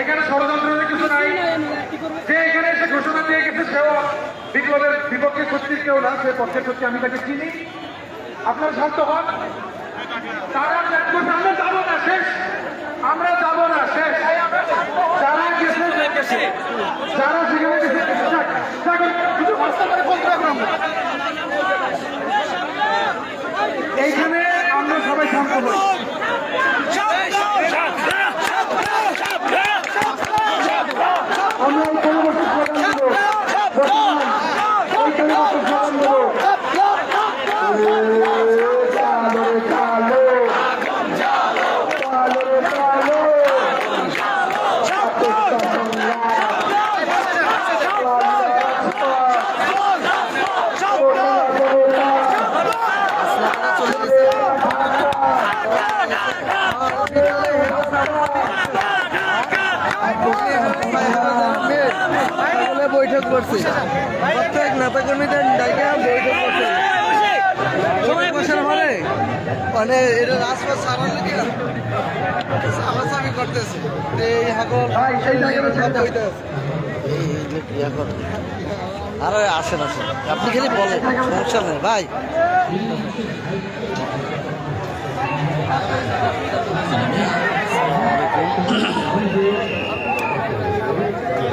এখানে ষড়যন্ত্রের কিছু নাই। যে এখানে এসে ঘোষণা দিয়ে গেছে, সেও বিপ্লবের বিপক্ষে সত্যি কেউ না, সে পক্ষে সত্যি আমি তাকে চিনি। আপনার শান্ত হন তারা আমরা যাব না, শেষ। আমরা যাব না, শেষ। যারা গেছে, যারা সেখানে গেছে কিছু হস্তা করে বলতে আমরা এইখানে আমরা সবাই শান্ত হই আমরা পরবর্তী স্লোগান দেবো বর্তমান ওইখানে বসে স্লোগান দেবো চালো রে চালো চালো রে চালো পাকিস্তান সকালে বৈঠক করছি প্রত্যেক নেতা কর্মীদের জায়গা বৈঠক করছে বৈঠক বসার পরে মানে এটা রাজপথ সারার লেগে সাফাসাফি করতেছে এই হাগল এই জায়গাটা আছে আরে আসেন আসেন আপনি খালি বলেন সমস্যা নেই ভাই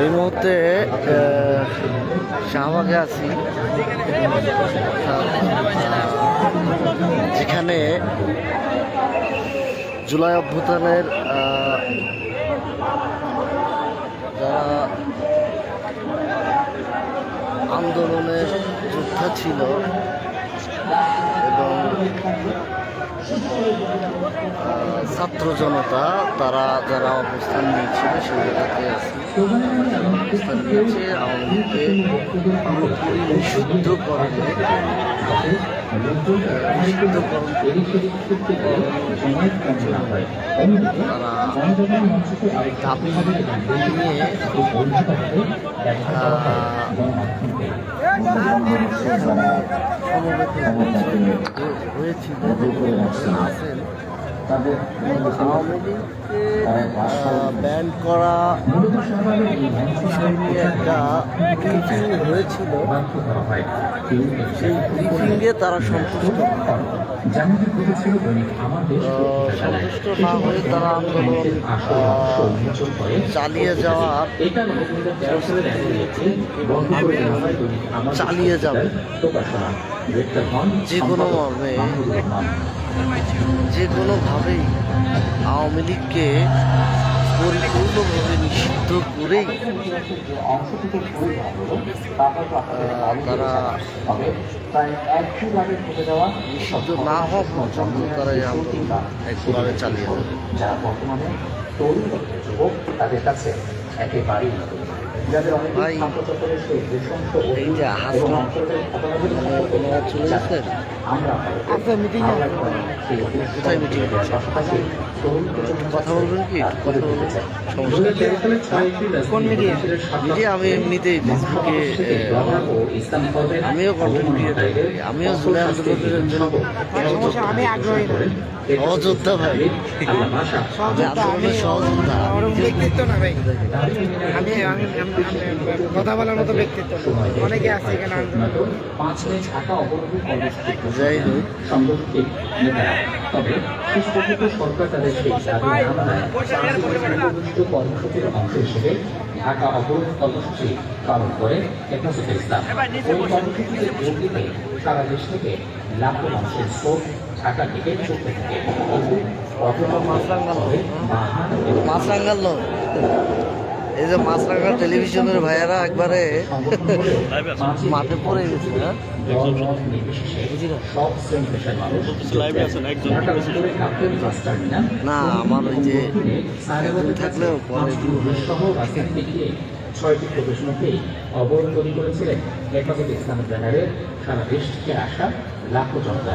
এই মুহূর্তে শাহবাগে আছি। যেখানে জুলাই অভ্যুত্থানের যারা আন্দোলনের যোদ্ধা ছিল এবং ছাত্র জনতা, তারা যারা অবস্থান নিয়েছিল সেই জায়গাতে আছে। অবস্থান নিয়েছে, আওয়ামী লীগকে পুরোপুরি নিষিদ্ধকরণ তারা নিয়ে সমবেত হয়েছিল আওয়ামী লীগকে ব্যান করা একটা ব্রিফিং হয়েছিল। সেই ব্রিফিংয়ে তারা সন্তুষ্ট। সন্তুষ্ট না হয়ে তারা আন্দোলন চালিয়ে যাওয়ার চালিয়ে যাবে। যে কোনো যে কোনোভাবেই আওয়ামী লীগকে পরিপূর্ণভাবে নিষিদ্ধ করেই তারা নিষিদ্ধ না হওয়া পর্যন্ত তারা এই আন্দোলন একবারে চালিয়ে যাবে। যারা বর্তমানে তরুণ যুবক তাদের কাছে একেবারেই ভাই, এই যে চলে গেছেন? মিটিং কোথায় হচ্ছে? কথা বলবেন কি? কথা বলবেন। কোন মিডিয়া? মিডিয়া আমি এমনিতেই ফেসবুকে আমিও কন্টেন্ট ক্রিয়েট করি আমিও জুলাই আন্দোলনের একজন আমি আগ্রহী সহযোদ্ধা ভাই। আমি আন্দোলনের সহযোদ্ধা ব্যক্তিত্ব না ভাই। আমি কথা বলার মতো ব্যক্তিত্ব অনেকে আছে এখানে। আন্দোলন যাই হোক। তবে সরকার তাদের সেই দাবি না। মানায় নির্দিষ্ট কর্মসূচির অংশ হিসেবে ঢাকা অবরোধ কর্মসূচি পালন করে হেফাজতে ইসলাম। ওই কর্মসূচিতে যোগ দিতে সারা দেশ থেকে লাখো মানুষের স্রোত ঢাকা থেকে ছুটতে থাকে এই যে মাছরাঙ্গা টেলিভিশনের ভাইয়ারা একবারে মাঠে পড়ে গেছে হ্যাঁ? না, আমার ওই যে থাকলেও পরে ছয়টি প্রদর্শনীতেই অবরোধ করেছিলেন হেফাজত ইসলামের ব্যানারের সারা দেশ থেকে আসা লাখো জনতা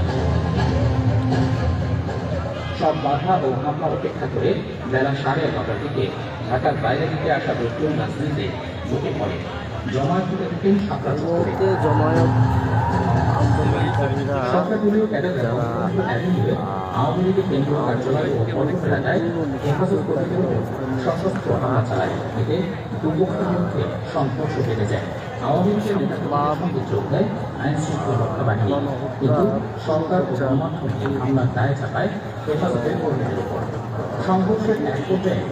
সব বাধা ও হামলা উপেক্ষা করে বেলা সাড়ে এগারোটার দিকে ঢাকার বাইরে থেকে আসা লোকজন রাজনীতিতে ঢুকে পড়ে। জমায়েত হতে থাকেন মুহূর্তে জমায়েত আওয়ামী লীগের কেন্দ্রীয় কার্যালয় ও এলাকায় হেফাজত কর্মীদের সশস্ত্র হামলা চালায় এতে দুপক্ষের মধ্যে সংঘর্ষ বেড়ে যায়। আওয়ামী লীগের নেতাকর্মীদের যোগ দেয় আইন শৃঙ্খলা রক্ষা বাহিনী। কিন্তু সরকার ও গণমাধ্যমে হামলার দায় চাপায় হেফাজতের কর্মীদের উপর। সংঘর্ষের এক পর্যায়ে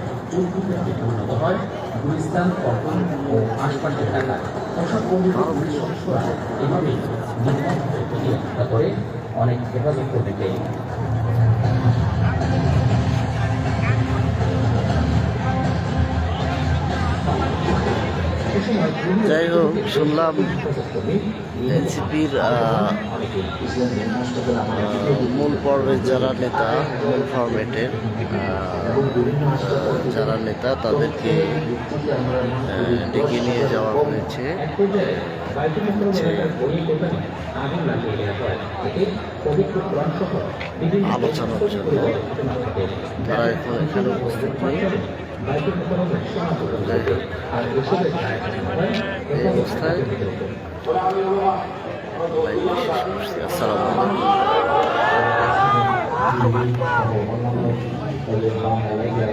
হয় গুলিস্তান এভাবেই হত্যা করে অনেক হেফাজত কর্মীকে। যাই হোক, শুনলাম এনসিপির মূল পর্বের যারা নেতা, মূল ফরম্যাটের যারা নেতা, তাদেরকে ডেকে নিয়ে যাওয়া হয়েছে। হয় আলোচনার জন্য। তারা এখন এখানে উপস্থিত নেই। এই অবস্থায় আসসালামু আলাইকুম